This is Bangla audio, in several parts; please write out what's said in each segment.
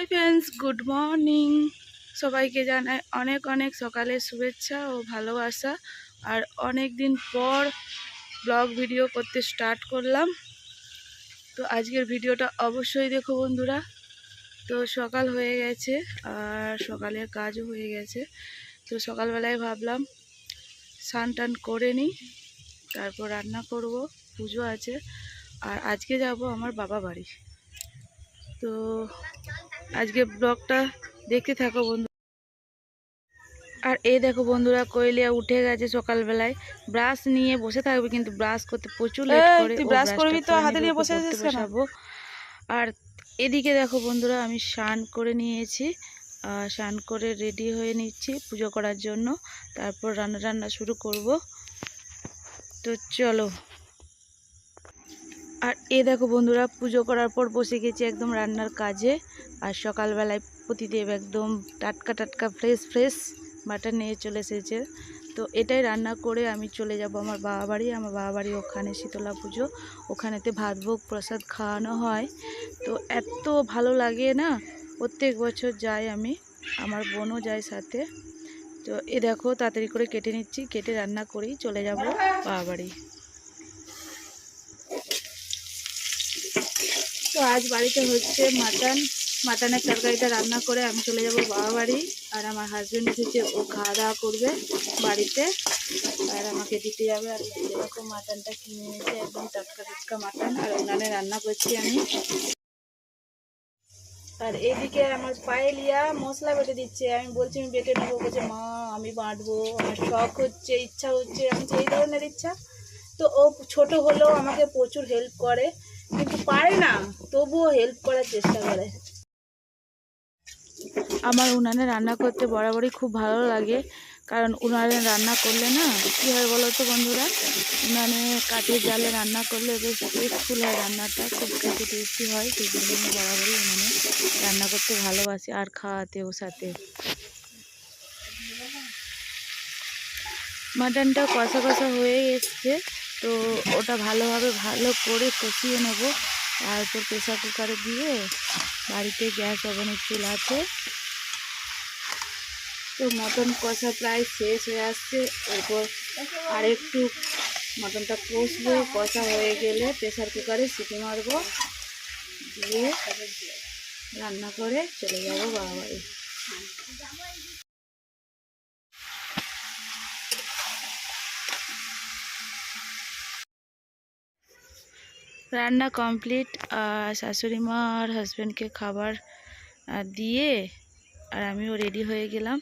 হাই ফ্রেন্ডস গুড মর্নিং সবাইকে জানাই অনেক অনেক সকালের শুভেচ্ছা ও ভালোবাসা। আর অনেক দিন পর ব্লগ ভিডিও করতে স্টার্ট করলাম। তো আজকের ভিডিওটা অবশ্যই দেখো বন্ধুরা। তো সকাল হয়ে গেছে, আর সকালের কাজও হয়ে গেছে। তো সকালবেলায় ভাবলাম স্নান টান করে নিই, তারপর রান্না করব, পুজো আছে। আর আজকে যাব আমার বাবা বাড়ি। তো আজকে ব্লগটা দেখতে থাকো বন্ধু। আর এই দেখো বন্ধুরা কোয়েলিয়া উঠে গেছে সকালবেলায়। ব্রাশ নিয়ে বসে থাকবে কিন্তু ব্রাশ করতে প্রচুর লেট করে ব্রাশ করবি তো হাতে নিয়ে বসে আছিস কেন? আর এদিকে দেখো বন্ধুরা আমি স্নান করে নিয়েছি। আর স্নান করে রেডি হয়ে নিচ্ছি পুজো করার জন্য। তারপর রান্না রান্না শুরু করব। তো চলো আর এ দেখো বন্ধুরা, পুজো করার পর বসে গেছি একদম রান্নার কাজে। আর সকালবেলায় প্রতিদেব একদম টাটকা টাটকা ফ্রেশ ফ্রেশ মাটন নিয়ে চলে এসেছে। তো এটাই রান্না করে আমি চলে যাব আমার বাবা বাড়ি। আমার বাবা বাড়ি ওখানে শীতলা পুজো। ওখানেতে ভাত, ভোগ, প্রসাদ খাওয়ানো হয়। তো এত ভালো লাগে না, প্রত্যেক বছর যাই আমি, আমার বোনও যায় সাথে। তো এ দেখো তাড়াতাড়ি করে কেটে নিচ্ছি, কেটে রান্না করেই চলে যাব বাবা বাড়ি। তো আজ বাড়িতে হচ্ছে মাটন। মাটনের তরকারিটা রান্না করে আমি চলে যাব বাবা বাড়ি। আর আমার হাজব্যান্ড এসেছে, ও খাওয়া দাওয়া করবে বাড়িতে। আর আমাকে দিতে যাবে, আর এরকম মাটনটা কিনে নিয়েছে একদম টাটকা টাটকা মাটন। আর উনানে রান্না করছি আমি। আর এইদিকে আমার পায়েলিয়া মশলা বেটে দিচ্ছে। আমি বলছি, আমি বেটে নেব। বলছে, মা, আমি বাঁটবো। আমার শখ হচ্ছে, ইচ্ছা হচ্ছে, আমি এই ধরনের ইচ্ছা। তো ও ছোট হলেও আমাকে প্রচুর হেল্প করে। কিন্তু পারে না, তবুও হেল্প করার চেষ্টা করে। আমার উনানে রান্না করতে বরাবরই খুব ভালো লাগে, কারণ উনানে রান্না করলে না, কী হয় বলো তো বন্ধুরা? উনানে কাঠের জালে রান্না করলে বেশ টেস্টফুল হয় রান্নাটা, খুব খেতে টেস্টি হয়, সেই জন্য আমি বরাবরই উনানে রান্না করতে ভালোবাসি, আর খাওয়াতেও সাথে। মাটনটা কষা কষা হয়ে এসছে। তো ওটা ভালোভাবে ভালো করে কষিয়ে নেব। তারপর প্রেশার কুকারে দিয়ে বাড়িতে গ্যাস ওভেনের চুলাতে তো মটন কষা প্রায় শেষ হয়ে আসছে। এরপর আরেকটু মটনটা কষবো। কষা হয়ে গেলে প্রেশার কুকারে সিটি মারবো। দিয়ে রান্না করে চলে যাব বাবা বাড়ি। রান্না কমপ্লিট আর শাশুড়ি মা আর হাজব্যান্ডকে খাবার দিয়ে আর আমিও রেডি হয়ে গেলাম।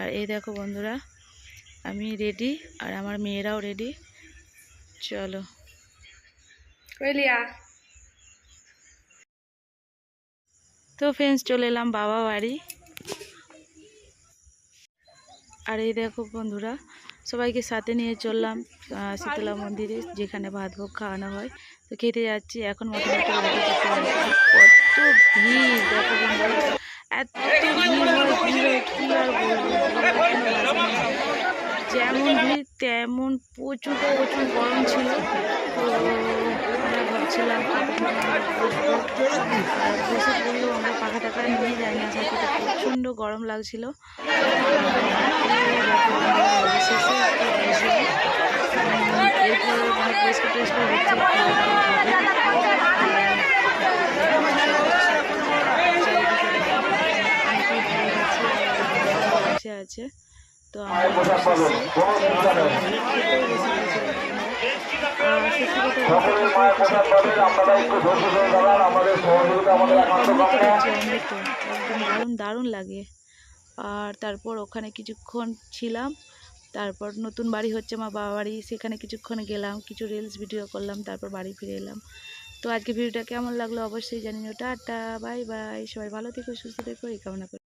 আর এই দেখো বন্ধুরা আমি রেডি আর আমার মেয়েরাও রেডি চলো। তো ফ্রেন্ডস চলে এলাম বাবা বাড়ি। আর এই দেখো বন্ধুরা সবাইকে সাথে নিয়ে চললাম শীতলা মন্দিরে, যেখানে ভাত ভোগ খাওয়ানো হয়। তো খেতে যাচ্ছি, এখন মোটামুটি কত ভিড় এত ভিড় হয়, ভিড় কী আর বলব। যেমন ভিড়, তেমন প্রচুর প্রচুর গরম ছিল। তো আমরা ভাবছিলাম, বসে পড়লেও আমরা পাখা টাকা নিয়ে যাই না প্রচণ্ড গরম লাগছিল অবশেষে একটা বসে, উম, এরপর মানে পরিষ্কার টরিষ্কার হচ্ছে খাওয়া দাওয়া হবে। বসে আছে তো আমরা অবশেষে খেতেও বসে গেছিলাম আমরা। আর সত্যি কথা বলতে অমৃত হচ্ছে। অমৃত একদম দারুণ দারুণ লাগে। আর তারপর ওখানে কিছুক্ষণ ছিলাম তারপর নতুন বাড়ি হচ্ছে আমার বাবা বাড়ি সেখানে কিছুক্ষণ গেলাম কিছু রিলস ভিডিও করলাম তারপর বাড়ি ফিরে এলাম। তো আজকে ভিডিওটা কেমন লাগল অবশ্যই জানিও। টাটা বাই বাই সবাই ভালো থেকো সুস্থ থেকো এই কামনা করি।